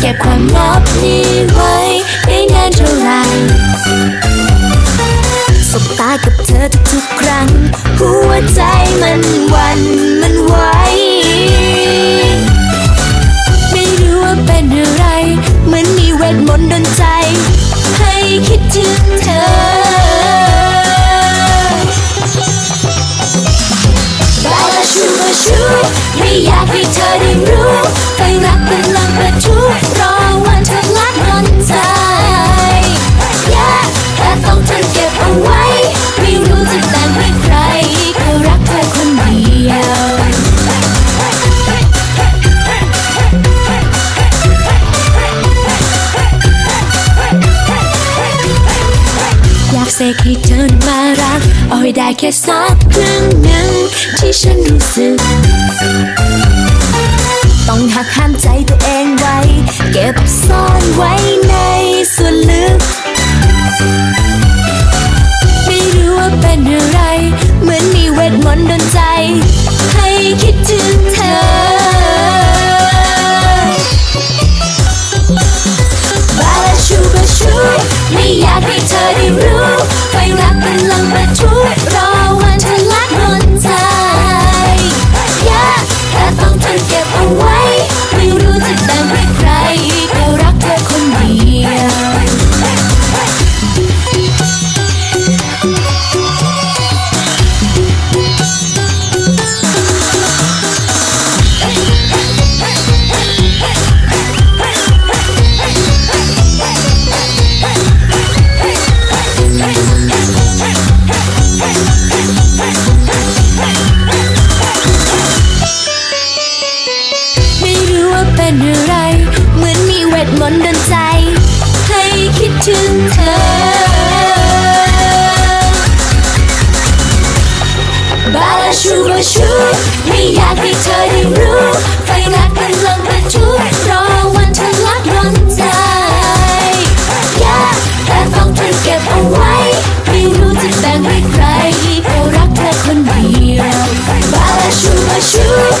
เก็บความลับนี้ไว้ได้นานเท่าไหร่สบตากับเธอทุกๆครั้ง หัวใจมันวันมันไหวไม่รู้ว่าเป็นอะไร เหมือนมีเวทมนต์ดนใจ ให้คิดถึงเธอ กให้เธอมารัก เอาให้ได้แค่สักครึ่งหนึ่งที่ฉันรู้สึก ต้องหักห้ามใจตัวเองไว้ เก็บซ่อนไว้ในส่วนลึกากให้เธอได้รู้ไฟรักกำลังประทุ มีเวทมนต์ดนใจ ให้คิดถึงเธอ บาลาชูบาชูไม่อยากให้เธอได้รู้ ไฟรักกำลังประทุรอวันเธอลัดร้อนใจ Yeah แต่ต้องทนเก็บเอาไว้ ไม่รู้จะแบ่งให้ใครเขารักเธอคนเดียวบาลาชูบาชู